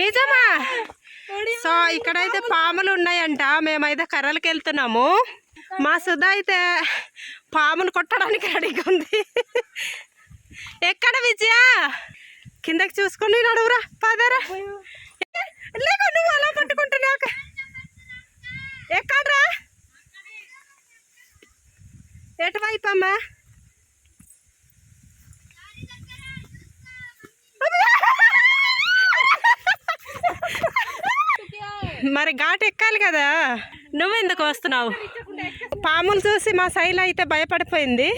నిజమా? సో ఇక్కడైతే పాములు ఉన్నాయంట. మేమైతే కర్రలకి వెళ్తున్నాము మా సుధా అయితే పాములు కొట్టడానికి రెడీగా ఉంది. ఎక్కడ విజయ? కిందకి చూసుకొని నడువురా పదరా. లేక నువ్వు అలా పట్టుకుంటున్నాక ఎక్కడ్రా? ఎటువైపు అమ్మా? మరి ఘాట్ ఎక్కాలి కదా. నువ్వు ఎందుకు వస్తున్నావు? పాములు చూసి మా శైలి అయితే భయపడిపోయింది.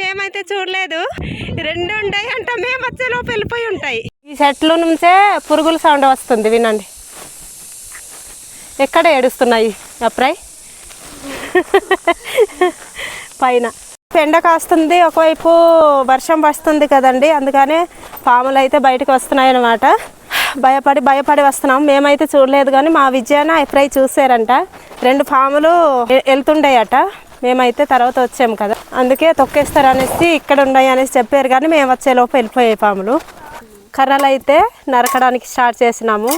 మేమైతే చూడలేదు. రెండు ఉంటాయి అంట మేము వచ్చేలోపు వెళ్ళిపోయి ఉంటాయి. ఈ చెట్లు నుంచే పురుగుల సౌండ్ వస్తుంది వినండి. ఎక్కడ ఏడుస్తున్నాయి? అప్రాయ్ పైన. ఎండ కాస్తుంది ఒకవైపు వర్షం వస్తుంది కదండి అందుకనే పాములు అయితే బయటకు వస్తున్నాయి అన్నమాట భయపడి భయపడి వస్తున్నాం. మేమైతే చూడలేదు కానీ మా విజయాన ఎఫ్ఐ చూసారంట. రెండు పాములు వెళ్తుండేయట మేమైతే తర్వాత వచ్చాము కదా. అందుకే తొక్కేస్తారు అనేసి ఇక్కడ ఉన్నాయి అనేసి చెప్పారు కానీ మేము వచ్చేలోపు వెళ్ళిపోయాయి పాములు కర్రలు అయితే నరకడానికి స్టార్ట్ చేసినాము.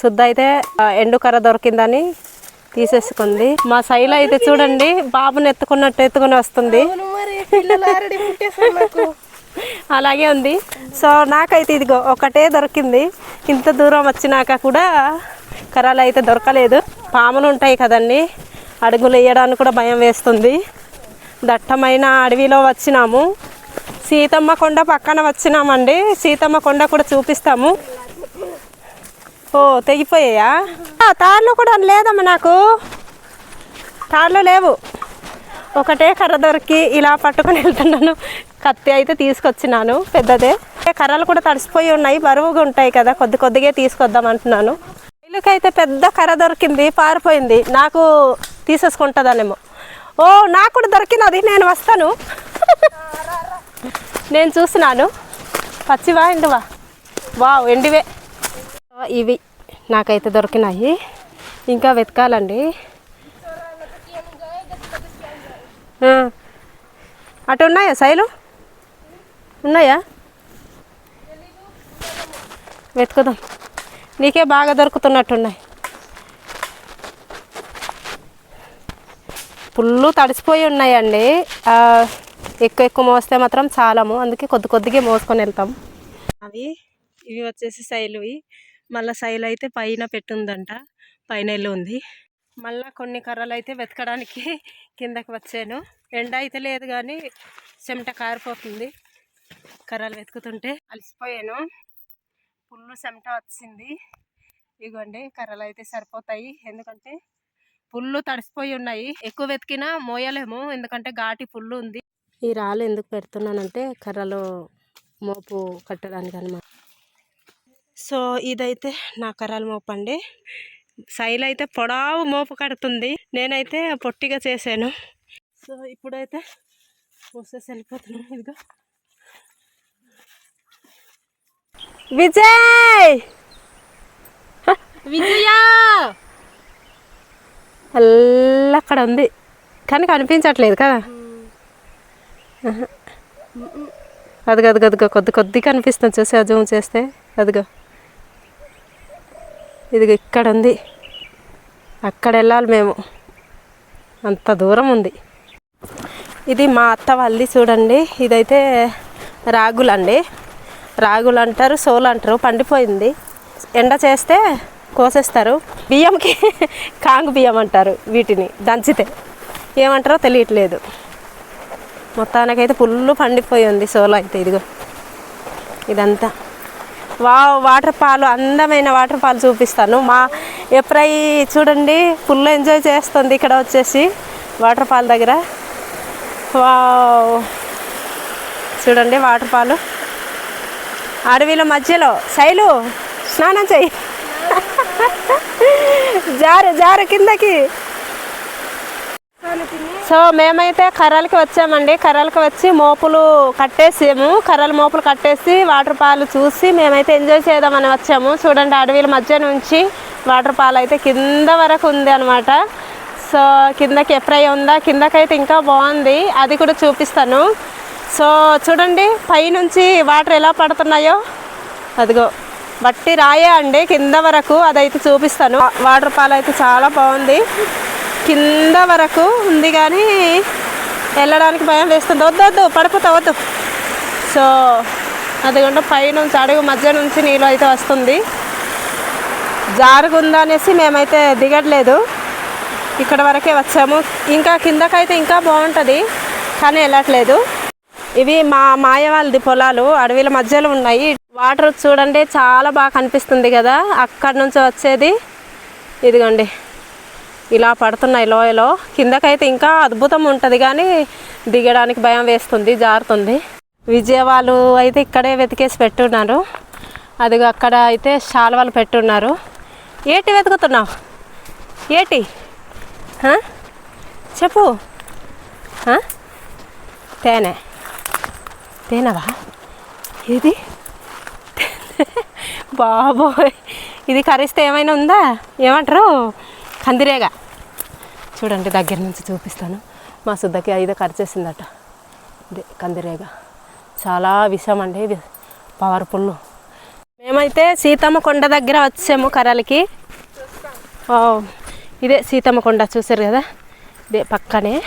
శుద్ధ అయితే ఎండు కర్ర దొరికిందని తీసేసుకుంది. మా శైలి అయితే చూడండి బాబుని ఎత్తుకున్నట్టు ఎత్తుకుని వస్తుంది. అలాగే ఉంది. సో నాకైతే ఇదిగో ఒకటే దొరికింది. ఇంత దూరం వచ్చినాక కూడా కర్రలు అయితే దొరకలేదు. పాములు ఉంటాయి కదండి. అడుగులు వేయడానికి కూడా భయం వేస్తుంది. దట్టమైన అడవిలో వచ్చినాము. సీతమ్మ కొండ పక్కన వచ్చినామండి. సీతమ్మ కొండ కూడా చూపిస్తాము. ఓ తెగిపోయాయా? తాళ్ళు కూడా లేదమ్మా నాకు. తాళ్ళు లేవు. ఒకటే కర్ర దొరికి ఇలా పట్టుకొని వెళ్తున్నాను. కత్తి అయితే తీసుకొచ్చినాను పెద్దదే. కర్రలు కూడా తడిసిపోయి ఉన్నాయి బరువుగా ఉంటాయి కదా కొద్ది కొద్దిగా తీసుకొద్దాం అంటున్నాను. అయితే పెద్ద కర్ర దొరికింది పారిపోయింది. నాకు తీసేసుకుంటుందనేమో. ఓ నాకు కూడా దొరికినది నేను వస్తాను. నేను చూస్తున్నాను. పచ్చివా ఎండువా వావ్ ఎండివే. ఇవి నాకైతే దొరికినాయి. ఇంకా వెతకాలండి. అటు ఉన్నాయా శైలు ఉన్నాయా? వెతుకుదాం. నీకే బాగా దొరుకుతున్నట్టున్నాయి. పుల్లు తడిసిపోయి ఉన్నాయండి. ఎక్కువ ఎక్కువ మోస్తే మాత్రం చాలము. అందుకే కొద్ది కొద్దిగా మోసుకొని వెళ్తాం. అవి ఇవి వచ్చేసి శైలువి మళ్ళీ శైలు అయితే పైన పెట్టుందంట. పైన ఇల్లు ఉంది. మళ్ళీ కొన్ని కర్రలు అయితే వెతకడానికి కిందకి వచ్చాను. ఎండ అయితే లేదు కానీ చెమట కారిపోతుంది. కర్రలు వెతుకుతుంటే అలసిపోయాను. పుల్లు చెమట వచ్చింది. ఇగోండి కర్రలు అయితే సరిపోతాయి. ఎందుకంటే పుల్లు తడిసిపోయి ఉన్నాయి. ఎక్కువ వెతికినా మోయలేము. ఎందుకంటే ఘాటి పుల్లు ఉంది. ఈ రాళ్ళు ఎందుకు పెడుతున్నానంటే కర్రలో మోపు కట్టడానికి అనమాట సో ఇదైతే నా కర్రలు మోపు అండి శైలి అయితే పొడావు మోపు కడుతుంది. నేనైతే పొట్టిగా చేశాను. సో ఇప్పుడైతే మూసేసి వెళ్ళిపోతున్నాను. ఇదిగో. విజయ్! విజయ! అల్ల అక్కడ ఉంది. కానీ కనిపించట్లేదు కదా. అదిగో అదిగో అదిగో కొద్ది కొద్ది కనిపిస్తుంది చూసి జూమ్ చేస్తే. అదిగో. ఇదిగో ఇక్కడ ఉంది. అక్కడ వెళ్ళాలి మేము. అంత దూరం ఉంది. ఇది మా అత్త వాళ్ళది చూడండి. ఇదైతే రాగులండి రాగులు అంటారు సోలు అంటారు పండిపోయింది. ఎండ చేస్తే కోసేస్తారు. బియ్యంకి కాంగు బియ్యం అంటారు వీటిని దంచితే. ఏమంటారో తెలియట్లేదు. మొత్తానికైతే ఫుల్ పండిపోయి ఉంది సోలో అయితే ఇదిగో. ఇదంతా. వా వాటర్ ఫాల్ అందమైన వాటర్ ఫాల్ చూపిస్తాను. మా ఎప్పుడై చూడండి ఫుల్ ఎంజాయ్ చేస్తుంది ఇక్కడ వచ్చేసి వాటర్ ఫాల్ దగ్గర. వావ్. చూడండి వాటర్ ఫాల్ అడవిల మధ్యలో. శైలు స్నానం చెయ్యి. జారు జారు కిందకి. సో మేమైతే కర్రలకి వచ్చామండి. కర్రలకి వచ్చి మోపులు కట్టేసాము. కర్రలు మోపులు కట్టేసి వాటర్ పాలు చూసి మేమైతే ఎంజాయ్ చేద్దామని వచ్చాము. చూడండి అడవిల మధ్య నుంచి వాటర్ పాలు అయితే కింద వరకు ఉంది అనమాట సో కిందకి ఎప్పుడై ఉందా? కిందకైతే ఇంకా బాగుంది. అది కూడా చూపిస్తాను. సో చూడండి పైనుంచి వాటర్ ఎలా పడుతున్నాయో. అదిగో బట్టి రాయే అండి కింద వరకు అదైతే చూపిస్తాను. వాటర్ ఫాల్ అయితే చాలా బాగుంది. కింద వరకు ఉంది కానీ వెళ్ళడానికి భయం వేస్తుంది. వద్దు వద్దు పడిపోతా వద్దు. సో అదిగోండి పైనుంచి అడుగు మధ్య నుంచి నీళ్ళు అయితే వస్తుంది. జారుగుందా అనేసి మేమైతే దిగట్లేదు. ఇక్కడ వరకే వచ్చాము. ఇంకా కిందకైతే ఇంకా బాగుంటుంది కానీ వెళ్ళట్లేదు. ఇవి మా మాయ వాళ్ళది పొలాలు అడవిల మధ్యలో ఉన్నాయి. వాటర్ చూడండి చాలా బాగా కనిపిస్తుంది కదా. అక్కడి నుంచి వచ్చేది ఇదిగోండి. ఇలా పడుతున్నాయి లోయలో. కిందకైతే ఇంకా అద్భుతం ఉంటుంది కానీ దిగడానికి భయం వేస్తుంది జారుతుంది. విజయవాళ్ళు అయితే ఇక్కడే వెతికేసి పెట్టున్నారు. అదిగో అక్కడ అయితే శాలువాలు పెట్టున్నారు. ఏటి వెతుకుతున్నావు? ఏటి? చెప్పు. తేనే. తేనవా? ఇది బాబోయ్. ఇది కరిస్తే ఏమైనా ఉందా? ఏమంటారు? కందిరేగా. చూడండి దగ్గర నుంచి చూపిస్తాను. మా సుద్దకి ఐదో కరిచేసిందట. ఇదే కందిరేగ. చాలా విషం అండి ఇది. పవర్ఫుల్. మేమైతే సీతమ్మ కొండ దగ్గర వచ్చాము కర్రలకి. ఇదే సీతమ్మ కొండ చూసారు కదా? ఇదే పక్కనే.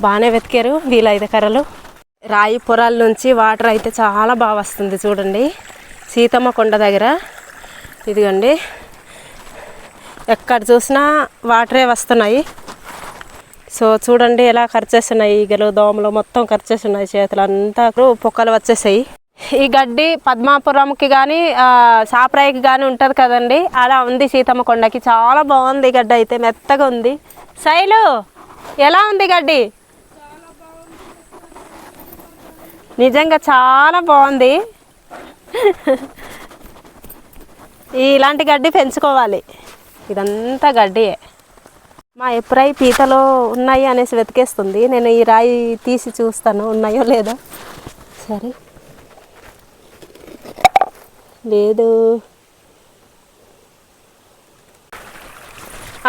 బాగానే వెతికారు వీళ్ళ ఐదు కర్రలు. రాయి పొరాల నుంచి వాటర్ అయితే చాలా బాగా వస్తుంది చూడండి. సీతమ్మ కొండ దగ్గర. ఇదిగోండి. ఎక్కడ చూసినా వాటరే వస్తున్నాయి. సో చూడండి ఎలా ఖర్చేస్తున్నాయి ఈగలు దోమలు. మొత్తం ఖర్చేస్తున్నాయి చేతులు అంతా. పొక్కలు వచ్చేసాయి. ఈ గడ్డి పద్మాపురంకి కానీ సాప్రాయికి కానీ ఉంటుంది కదండి. అలా ఉంది సీతమ్మ కొండకి. చాలా బాగుంది గడ్డ గడ్డి అయితే. మెత్తగా ఉంది. శైలు ఎలా ఉంది గడ్డి? నిజంగా చాలా బాగుంది. ఇలాంటి గడ్డి పెంచుకోవాలి. ఇదంతా గడ్డియే మా ఎప్పుడై పీతలో ఉన్నాయి అనేసి వెతికేస్తుంది. నేను ఈ రాయి తీసి చూస్తాను ఉన్నాయో లేదో. సరే. లేదు.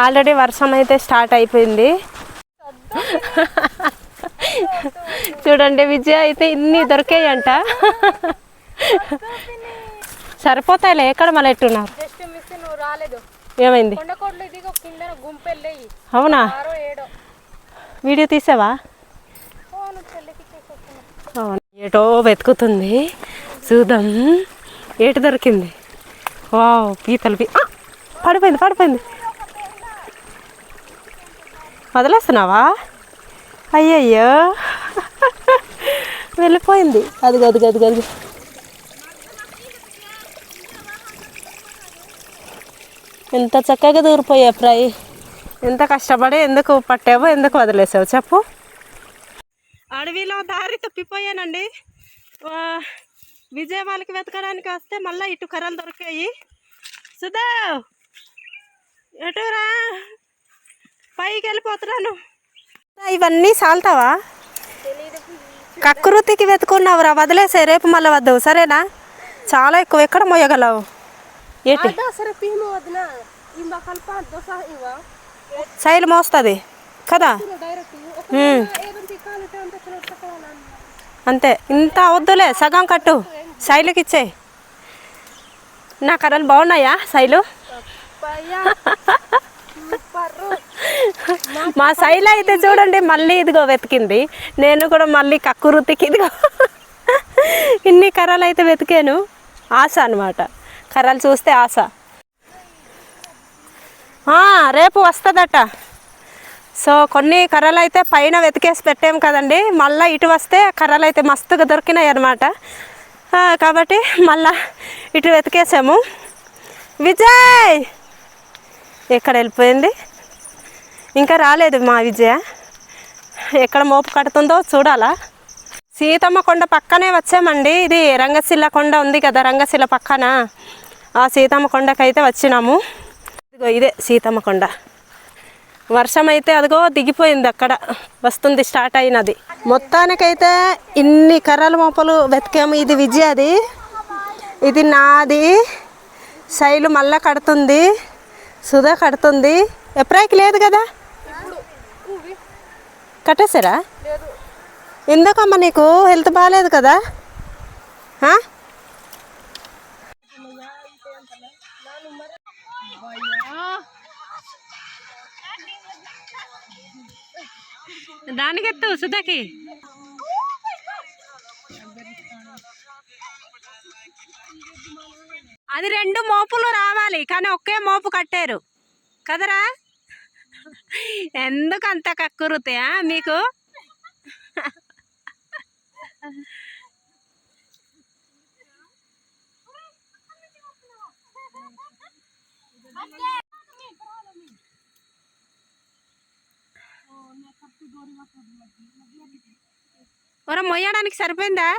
ఆల్రెడీ వర్షం అయితే స్టార్ట్ అయిపోయింది. చూడండి విజయ అయితే ఇన్ని దొరికాయంట. సరిపోతాయిలే ఎక్కడ మళ్ళీ ఎట్టున్నారు? ఏమైంది? అవునా? వీడియో తీసావా? ఏటో వెతుకుతుంది. చూద్దాం. ఏటు దొరికింది? వావ్ పీతలు పీ! పడిపోయింది పడిపోయింది. వదిలేస్తున్నావా? అయ్యయ్యో. వెళ్ళిపోయింది. అది గది గది గది ఎంత చక్కగా దూరిపోయా ఫ్రై ఎంత కష్టపడి ఎందుకు పట్టావో ఎందుకు వదిలేసావు చెప్పు. అడవిలో దారి తప్పిపోయానండి. విజయవాడకి వెతకడానికి వస్తే మళ్ళీ ఇటు కర్రలు దొరికాయి. సుధా! ఎటురా పైకి వెళ్ళిపోతున్నాను. ఇవన్నీ సాల్తావా? కక్కురుతికి వెతుకున్నావురా వదిలేసే రేపు మళ్ళీ వద్దు సరేనా? చాలా ఎక్కువ ఎక్కడ మోయగలవు? ఏంటి? శైలి మోస్తుంది కదా? అంత. ఇంత వద్దులే సగం కట్టు. శైలికి ఇచ్చే. నా కర్రలు బాగున్నాయా శైలు మా శైల అయితే చూడండి మళ్ళీ ఇదిగో వెతికింది. నేను కూడా మళ్ళీ కక్కురుతికి ఇదిగో. ఇన్ని కర్రలు అయితే వెతికాను. ఆశ అనమాట కర్రలు చూస్తే ఆశ. రేపు వస్తుందట. సో కొన్ని కర్రలు అయితే పైన వెతికేసి పెట్టాం కదండి. మళ్ళీ ఇటు వస్తే కర్రలు అయితే మస్తుగా దొరికినాయి అనమాట కాబట్టి మళ్ళా ఇటు వెతికేసాము. విజయ్! ఎక్కడ వెళ్ళిపోయింది? ఇంకా రాలేదు మా విజయ. ఎక్కడ మోపు కడుతుందో చూడాలా? సీతమ్మ కొండ పక్కనే వచ్చామండి. ఇది రంగశిల కొండ ఉంది కదా రంగశిల పక్కన. ఆ సీతమ్మ కొండకైతే వచ్చినాము. ఇదిగో ఇదే సీతమ్మ కొండ. వర్షం అయితే అదిగో దిగిపోయింది అక్కడ. వస్తుంది స్టార్ట్ అయినది. మొత్తానికైతే ఇన్ని కర్రల మోపలు వెతికాము. ఇది విజయది. ఇది నాది. శైలు మళ్ళా కడుతుంది. సుధా కడుతుంది. ఎప్పుడైకి లేదు కదా? కట్టేశారా? ఎందుకమ్మా నీకు? హెల్త్ బాగాలేదు కదా? దానికి ఎత్తు సుధాకి. అది రెండు మోపులు రావాలి కానీ ఒకే మోపు కట్టారు. కదరా? ఎందుకు అంత కక్కురుతాయా మీకు? ఒర మొయ్యడానికి సరిపోయిందా?